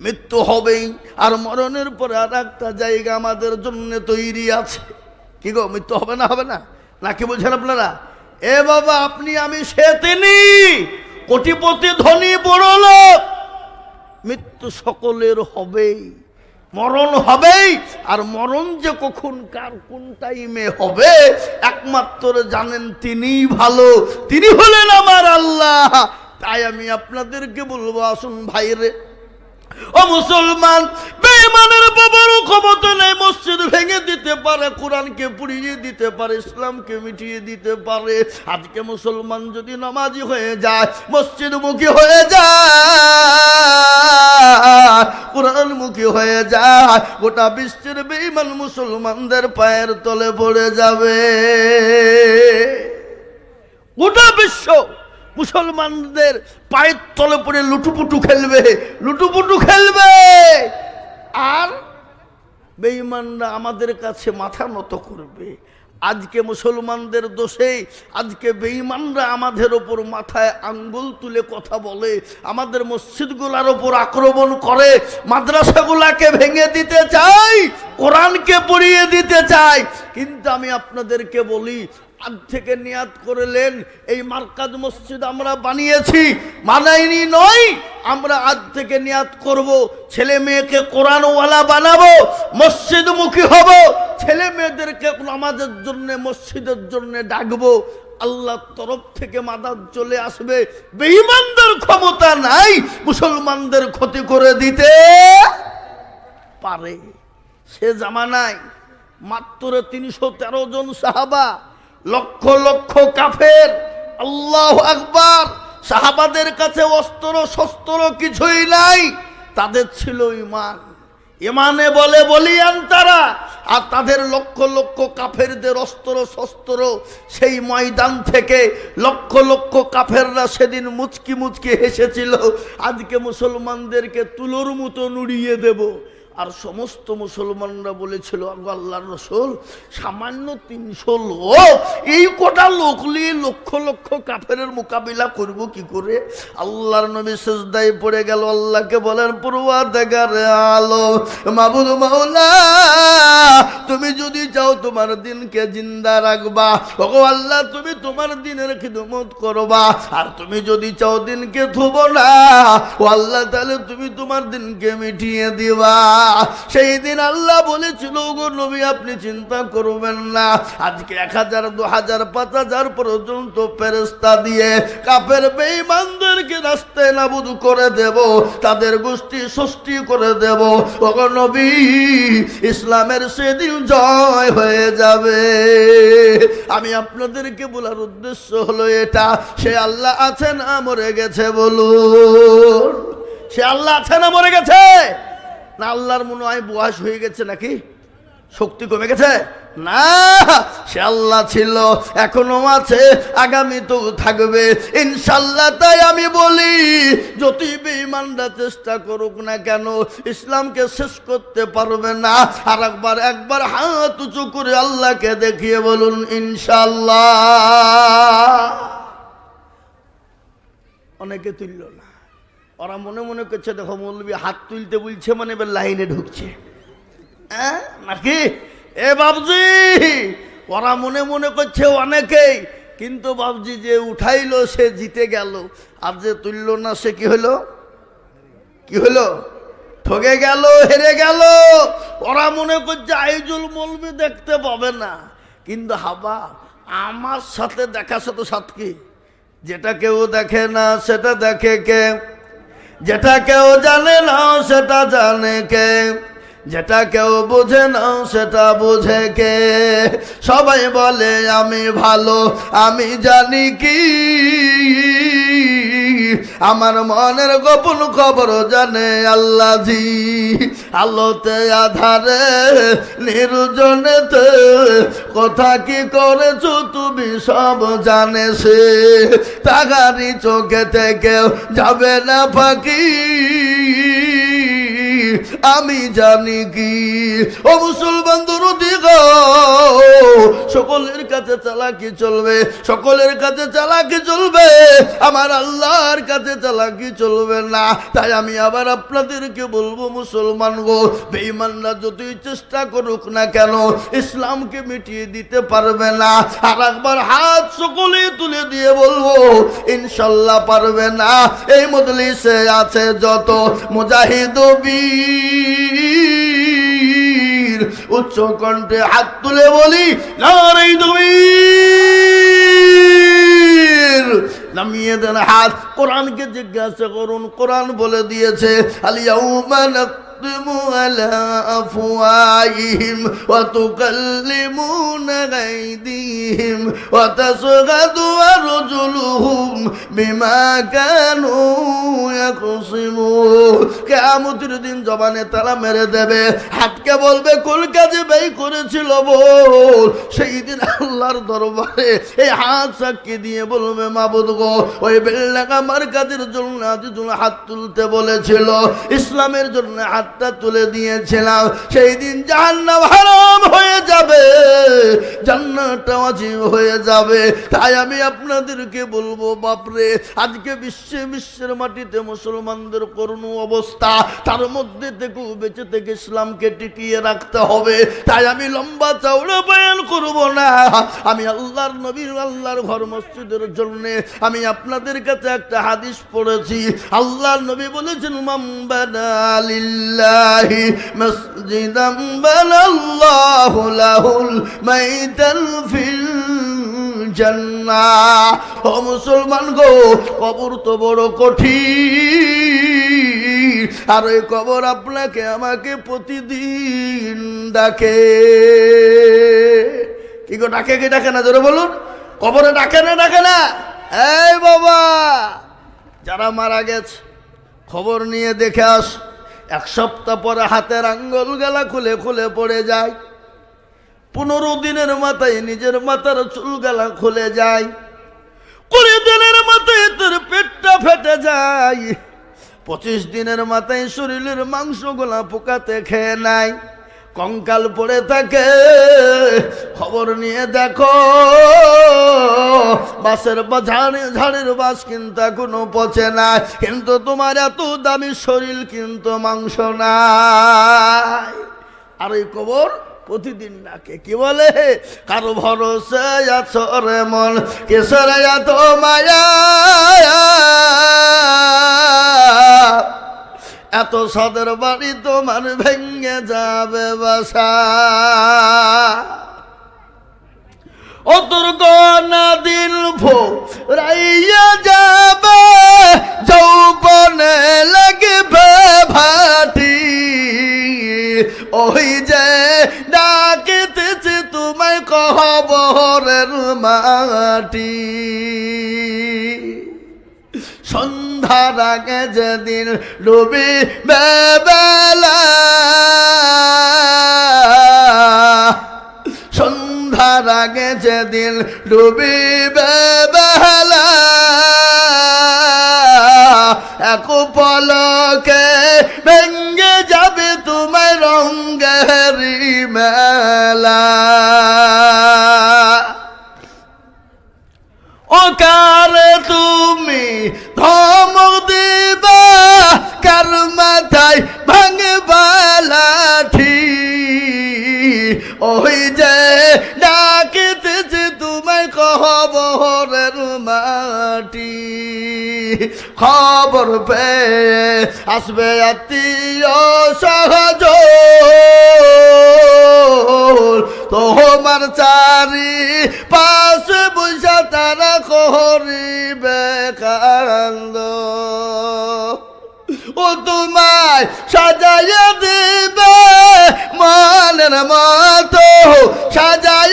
মৃত্যু হবেই। আর মরণের পরে আর একটা জায়গা আমাদের জন্য তৈরি আছে। কি গো, মৃত্যু হবে না হবে না? নাকি বলছেন আপনারা? এ বাবা, আপনি আমি সে তিনি। কোটিপতি, ধনী, বড় লোক। মৃত্যু সকলের হবেই। মরণ হবেই। আর মরণ যে কখন, কার কোন টাইমে হবে, একমাত্র জানেন তিনিই ভালো। তিনি হলেন আমার আল্লাহ। তাই আমি আপনাদেরকে বলব, আসুন ভাইরে। ও মুসলমান, বেঈমানের বাবারও ক্ষমতা নেই, মসজিদ ভেঙে দিতে পারে, কোরআনকে পুড়িয়ে দিতে পারে, ইসলামকে মিটিয়ে দিতে পারে। আজকে মুসলমান যদি নামাজি হয়ে যায় মসজিদ মুখী হয়ে যায় কোরআন মুখী হয়ে যায়, গোটা বিশ্বের বেঈমান মুসলমানদের পায়ের তলে পড়ে যাবে। গোটা বিশ্ব মুসলমানদের পায়ের তলে পড়ে লুটুপুটু খেলবে লুটুপুটু খেলবে। আর বেঈমানরা আমাদের কাছে মাথা নত করবে। আজকে মুসলমানদের দোষে, আজকে বেঈমানরা আমাদের ওপর মাথায় আঙ্গুল তুলে কথা বলে, আমাদের মসজিদগুলার ওপর আক্রমণ করে, মাদ্রাসাগুলাকে ভেঙে দিতে চাই কোরআনকে পড়িয়ে দিতে চাই কিন্তু আমি আপনাদেরকে বলি আজ থেকে নিয়াত করলেন, এই মার্কাজ মসজিদ আমরা বানিয়েছি, মানাইনি নয়, আমরা আজ থেকে নিয়াত করব, ছেলে মেয়েকে কোরআনওয়ালা বানাবো, মসজিদমুখী হব, ছেলে মেয়েদেরকে নামাজের জন্য, মসজিদের জন্য ডাকবো, আল্লাহর তরফ থেকে মাদার চলে আসবে, বেঈমানদের ক্ষমতা নাই, মুসলমানদের ক্ষতি করে দিতে পারে। সে জামানায় মাত্র তিনশো তেরো জন সাহাবা লক্ষ লক্ষ কাফের, আল্লাহ আকবার, সাহাবাদের কাছে অস্ত্র শস্ত্র কিছুই নাই, তাদের ছিল ইমান ইমানে বলে বলিয়ান তারা, আর তাদের লক্ষ লক্ষ কাফেরদের অস্ত্র শস্ত্র সেই ময়দান থেকে লক্ষ লক্ষ কাফেররা সেদিন মুচকি মুচকি হেসেছিল, আজকে মুসলমানদেরকে তুলোর মতো নুড়িয়ে দেব। আর সমস্ত মুসলমানরা বলেছিল, আগো আল্লাহর রসুল, সামান্য তিনশো লোক, এই কটা লোক নিয়ে লক্ষ লক্ষ কাফের মোকাবিলা করব কি করে? আল্লাহর নবী সেজদায় পড়ে গেল, আল্লাহকে বলেন পড়ুয়া দেখার আলো মাবুদ মাওলা, তুমি যদি চাও তোমার দিনকে জিন্দা রাখবা, ওগো আল্লাহ, তুমি তোমার দিনের খিদমত করবা, আর তুমি যদি চাও দিনকে থুব না, ও আল্লাহ, তাহলে তুমি তোমার দিনকে মিটিয়ে দিবা। সেই দিন আল্লাহ বলেছিল গো নবী, আপনি চিন্তা করবেন না। আজকে এক হাজার, দু হাজার, পাঁচ হাজার পর্যন্ত ফেরেস্তা দিয়ে কাপের বেঈমানদেরকে রাস্তায় নাবুদ করে দেব, তাদের গোষ্ঠী ষষ্ঠী করে দেব। ওগো নবী, ইসলামের সেদিন জয় হয়ে যাবে। আমি আপনাদেরকে বলার উদ্দেশ্য হলো এটা, সে আল্লাহ আছে না মরে গেছে বলুন। সে আল্লাহ আছে না মরে গেছে? না, আল্লাহর মনে হয় বয়স হয়ে গেছে নাকি? শক্তি কমে গেছে? না, সে আল্লাহ ছিল, এখনও আছে, আগামী তো থাকবে। ইনশাল্লাহ তাই আমি বলি যতই বেঈমানরা চেষ্টা করুক না কেন, ইসলামকে শেষ করতে পারবে না। আর একবার একবার হাত উঁচু করে আল্লাহকে দেখিয়ে বলুন ইনশাল্লাহ অনেকে তুলল না। ওরা মনে মনে করছে, দেখো মৌলবী, হাত তুলতে বলছে মানে এবার লাইনে ঢুকছে। নাকি এ বাবজি, ওরা মনে মনে করছে অনেকেই, কিন্তু বাবজি যে উঠাইলো সে জিতে গেল। আর যে তুললো না সে কি হলো? কি হলো? ঠকে গেল, হেরে গেল। ওরা মনে করছে আইজুল মলবি দেখতে পাবে না। কিন্তু হাবা, আমার সাথে দেখা সাথে সাথ কি? যেটা কেউ দেখে না, সেটা দেখে কে? যেটা কেউ জানে না, সেটা জানে কে। যেটা কেউ বুঝে না, সেটা বুঝে কে। সবাই বলে, আমি ভালো, আমি জানি কি। আমার মনের গোপন খবর জানে আল্লাহ জি আলোতে, আধারে, নির্জনেতে, কথা কি করেছ তুমি সব জানে সে। তাগারি চোখে থেকে যাবে না ফাঁকি। আমি জানি কি, ও মুসলমান দরদি সকলের কাছে চালাকি চলবে, সকলের কাছে চালাকি চলবে, আমার আল্লাহর কাছে চালাকি চলবে না। তাই আমি আবার আপনাদেরকে বলব, মুসলমান গো, বেঈমানরা যতই চেষ্টা করুক না কেন, ইসলামকে মিটিয়ে দিতে পারবে না। আর একবার হাত সকলে তুলে দিয়ে বলব, ইনশাল্লাহ পারবে না। এই মজলিসে আছে যত মুজাহিদ বীর। উচ্চ কণ্ঠে হাত তুলে বলি তুমি নামিয়ে দেন হাত। কোরআনকে জিজ্ঞাসা করুন, কোরআন বলে দিয়েছে আলিয়াউমা نختم على أفواههم وتكلمون أيديهم وتشهد أرجلهم بما كانوا يكسبون কেয়ামতের দিন জবানে তালা মেরে দেবে হাতকে বলবে কোন কাজে ব্যয় করেছিল বল সেই দিন আল্লাহর দরবারে এই হাত সাক্ষী দিয়ে বলবে মাবুদ গো ওই বেল্লাক আমার কাজের জন্য আজিজুল হাত তুলতে বলেছিল ইসলামের জন্য হাতটা তুলে দিয়েছিলাম, সেই দিন জাহান্নাম হারাম হয়ে যাবে, জান্নাতটা অজীব হয়ে যাবে। তাই আমি আপনাদেরকে বলব, বাপরে, আজকে বিশ্বে বিশ্বের মাটিতে মুসলমানদের করুণ অবস্থা, তার মধ্যে থেকেও বেঁচে থেকে ইসলামকে টিকিয়ে রাখতে হবে। তাই আমি লম্বা চওড়া বয়ান করব না। আমি আল্লাহর নবীর আল্লাহর ঘর মসজিদের জন্য আমি আপনাদের কাছে একটা হাদিস পড়েছি। আল্লাহর নবী বলেছেন মাম্বানা লিল্লাহি মসজিদাম বানাল্লাহু লাহুল মাইতাল ফিল জান্নাহ ও মুসলমান গো, কবর তো বড় কঠিন। আর ওই কবর আপনাকে, আমাকে প্রতিদিন ডাকে। কি গো, ডাকে কি, ডাকে না? জোরে বলুন। কবরে ডাকে না ডাকে না? এই বাবা, যারা মারা গেছে, খবর নিয়ে দেখে আস। এক সপ্তাহ পরে হাতের আঙ্গল গেলা খুলে খুলে পড়ে যায়। পনেরো দিনের মাথায় নিজের মাথার চুল গেলা খুলে যায়। কুড়ি দিনের মাথায় তোর পেটটা ফেটে যায়। পঁচিশ দিনের মাথায় শরীরের মাংসগুলা পোকাতে খেয়ে নেয়। কঙ্কাল পড়ে থাকে। খবর নিয়ে দেখো বাসের ঝাড়ি, ঝাড়ির বাস কিন্তু এখনও পচে না কিন্তু তোমার এত দামি শরীর কিন্তু মাংস নাই। আর ওই কবর প্রতিদিন ডাকে কি বলে? কারও ভরসে আছো রে মন কেসর এত মায়া। এত সদের বাড়ি তোমার ভেঙ্গে যাবে বাসা। ও তোর গনা দিল ভো রাইয়া যাবে, যৌবনে লাগবে ভাটি। ওই যে ডাকিতেছে, তোমায় কহবরের মাটি। আগে যেদিন ডুবি বেলা সন্ধ্যার আগে যেদিন ডুবি এক পলকে ভেঙ্গে যাবে তোমার রঙ্গের মেলা। ও কারে তুমি মাটি। খবর পেয়ে আসবে আত্মীয় সহজ। তোমার চারি পাশে বৈশা তারা করিবে কান্দ ও তোমায় সাজাইয়া দিবে মানের মতো, সাজাইয়া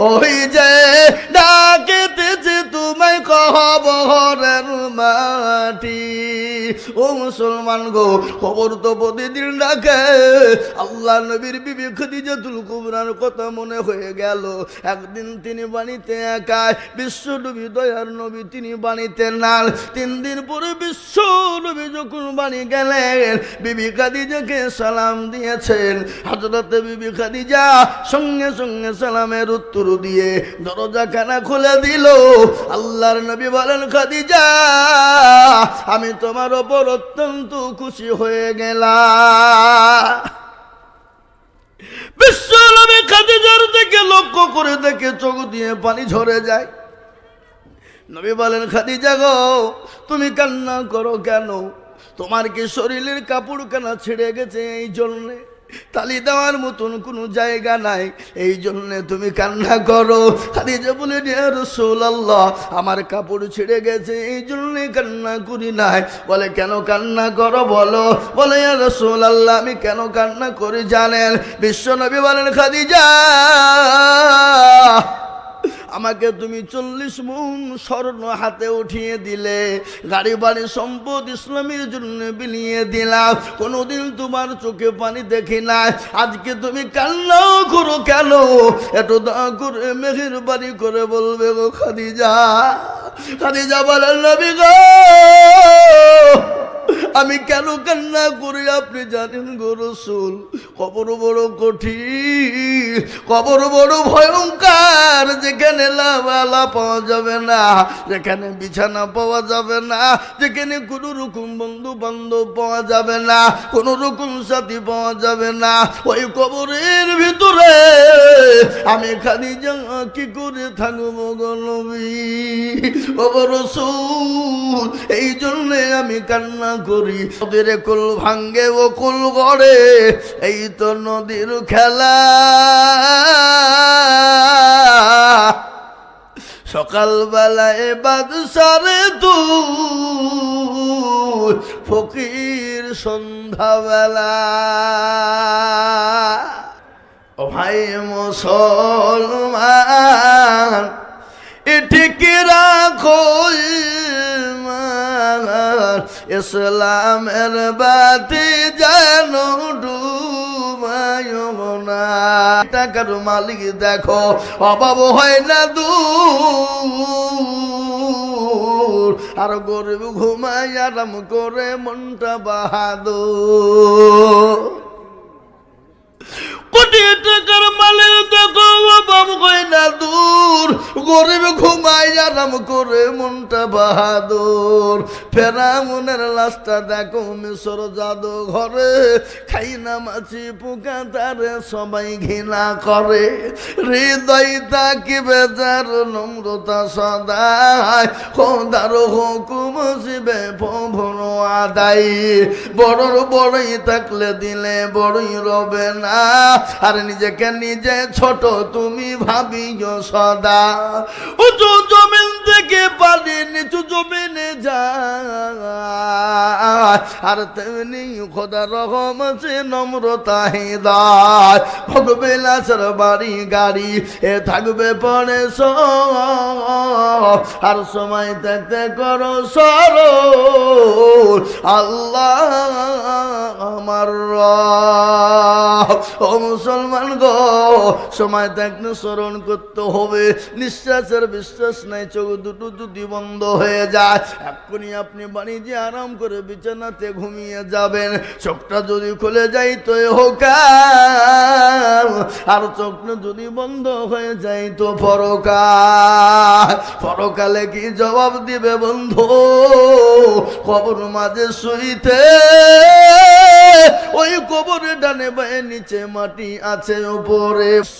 ওই যে ডাকেতেছে তুমি কহবরের মাটি। ও মুসলমান গো, খবর তো প্রতিদিন ডাকে। আল্লাহ নবীর বিবি খদিজাতুল কুবরার কথা মনে হয়ে গেল। একদিন তিনি বাণীতে একাই বিশ্ব নবী দয়ার নবী তিনি বাণীতে নাল। তিন দিন পরে বিশ্ব নবী যখন বাণী গেলেন, বিবি খাদিজাকে সালাম দিয়েছেন। হজরতে বিবি খাদিজা সঙ্গে সঙ্গে সালামের উত্তর দিয়ে দরজা খানা খুলে দিল। আল্লাহর নবী বলেন, খাদিজা আমি তোমার ওপর অত্যন্ত খুশি হয়ে গেলাম। বিশ্বনবী খাদিজার দিকে লক্ষ্য করে দেখে চোখ দিয়ে পানি ঝরে যায়। নবী বলেন, খাদিজা গো, তুমি কান্না করো কেন? তোমার কি শরীরের কাপড় কানা ছিঁড়ে গেছে এই জন্যে? তালি দেওয়ার মতন কোন জায়গা নাই। এই জন্য তুমি কান্না করো। খাদিজা বলে রসুল আল্লাহ আমার কাপড় ছিঁড়ে গেছে, এই জন্যে কান্না করি নাই। বলে, কেন কান্না করো বলো? বলে রসুল আল্লাহ আমি কেন কান্না করি জানেন? বিশ্বনবী বলেন, খাদিজা আমাকে তুমি চল্লিশ মন স্বর্ণ হাতে উঠিয়ে দিলে গাড়ি বাড়ি সম্পদ ইসলামের জন্য বিলিয়ে দিলাম কোনোদিন তোমার চোখে পানি দেখি না আজকে তুমি কান্নাও করো কেন? এত দা করে মেঘের বাড়ি করে বলবে গো খাদিজা। খাদিজা বলেন, নবী গো আমি কেন কান্না করি আপনি জানেন গো কবর বড় কঠিন, কবর বড় ভয়ঙ্কর, যেখানে লাভালা পাওয়া যাবে না, যেখানে বিছানা পাওয়া যাবে না, যেখানে কোনো রকম বন্ধু বান্ধব পাওয়া যাবে না, কোনো রকম সাথী পাওয়া যাবে না। ওই কবরের ভিতরে আমি খালি কি করে থাকব গলবি ওগো রসুল, এই জন্যে আমি কান্না করি। ওদের কুল ভাঙ্গে ও কুল গড়ে, এই তো নদীর খেলা সকালবেলায় বাদশারে তু ফকির সন্ধ্যাবেলা ও ভাই মুসলমান এটিকে রাখো। ইসলামের বাতি যেন ডুবায় টাকার মালিক দেখো, অভাব হয় না দূর। আর গরিব ঘুমায় আরাম করে মনটা বাহাদুর। কোটি টাকার মালের বাব কই না দূর? গরিব ঘুমাই আরাম করে মনটা বাহাদুর। ফেরা মনের দেখো মিশর জাদু ঘরে খাই না মাছি পোকা তারে সবাই ঘৃণা করে। হৃদয় তাকি বেজার, নম্রতা সদায়। খোদার হুকুম শিবে ভর আদায়। বড়র বড়ই থাকলে দিলে বড়ই রবে না। আর নিজেকে নিজে ছোট তুমি ভাবিও সদা। উঁচু জমিন থেকে পানি নিচু জমিনে যায়। আর তেমনি খোদা রকম আছে নম্রতা হৃদয়। ভগবিলাসের বাড়ি, গাড়ি, এ থাকবে পরে আর সময় থাকতে করো সর আল্লাহ আমার রব। ও মুসলমান গো, সময় স্মরণ করতে হবে। নিঃশ্বাসের বিশ্বাস নাই, চোখ দুটো যদি বন্ধ হয়ে যায় আপনি আরাম করে বিছানাতে ঘুমিয়ে যাবেন। চোখটা যদি খুলে যায়, তো হোকাল আর। চোখটা যদি বন্ধ হয়ে যায়, তো পরকাল। পরকালে কি জবাব দিবে বন্ধু? কবর মাঝে শুইতে ওই কবরে ডানে বায়ে নিচে মাটি আছে উপরে।